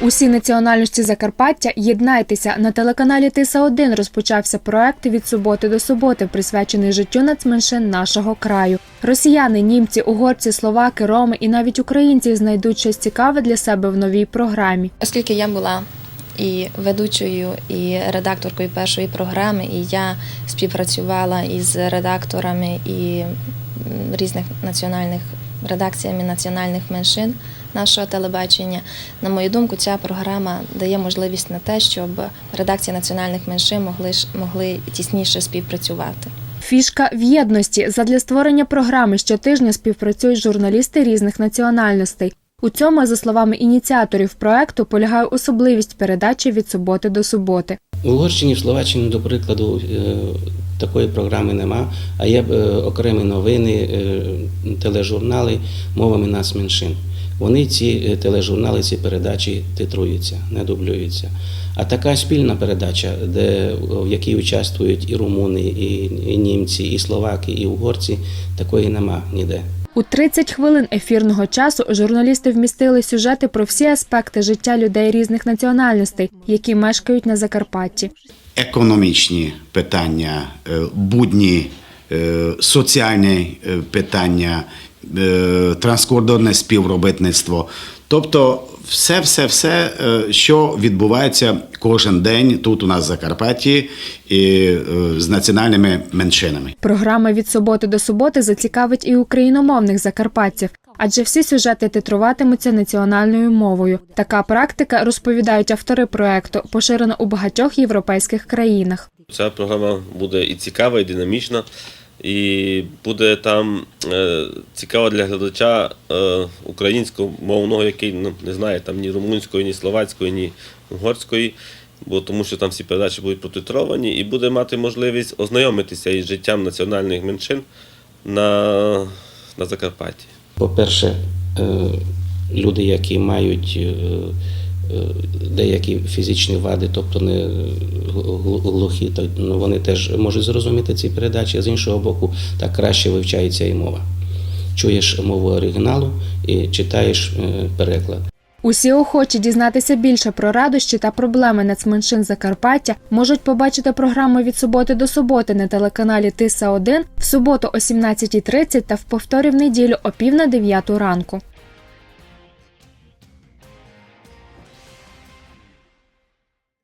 Усі національності Закарпаття єднайтеся на телеканалі Тиса 1 розпочався проект від суботи до суботи, присвячений життю нацменшин нашого краю. Росіяни, німці, угорці, словаки, роми і навіть українці знайдуть щось цікаве для себе в новій програмі. Оскільки я була і ведучою, і редакторкою першої програми, і я співпрацювала із редакторами і різних національних редакціями національних меншин нашого телебачення. На мою думку, ця програма дає можливість на те, щоб редакції національних меншин могли ж- могли тісніше співпрацювати. Фішка в єдності задля створення програми щотижня співпрацюють журналісти різних національностей. У цьому, за словами ініціаторів проекту, полягає особливість передачі від суботи до суботи. У Угорщині, в Словаччині, до прикладу, е, такої програми нема, а є е, окремі новини, е, тележурнали мовами нас меншин. Вони ці е, тележурнали, ці передачі титруються, не дублюються. А така спільна передача, де, в якій участвують і румуни, і, і німці, і словаки, і угорці, такої нема ніде. У 30 хвилин ефірного часу журналісти вмістили сюжети про всі аспекти життя людей різних національностей, які мешкають на Закарпатті. економічні питання, е, будні, е, соціальні питання, транскордонне співробітництво. Тобто, все, все, все, е, що відбувається кожен день тут у нас в Закарпатті і е, з національними меншинами. Програма від суботи до суботи зацікавить і україномовних закарпатців, адже всі сюжети титруватимуться національною мовою. Така практика, розповідають автори проекту, поширена у багатьох європейських країнах. Ця програма буде і цікава, і динамічна, і буде там е, цікава для глядача е, українськомовного, який ну, не знає там ні румунської, ні словацької, ні угорської, бо тому що там всі передачі будуть протитровані, і буде мати можливість ознайомитися із життям національних меншин на, на Закарпатті. По-перше, е, люди, які мають е, деякі фізичні вади, тобто не глухі, то ну, вони теж можуть зрозуміти ці передачі, а з іншого боку, так краще вивчається і мова. Чуєш мову оригіналу і читаєш е, переклад. Усі охочі дізнатися більше про радощі та проблеми нацменшин Закарпаття можуть побачити програму від суботи до суботи на телеканалі Тиса 1 в суботу о 17.30 та в повторі в неділю о пів на 9 ранку.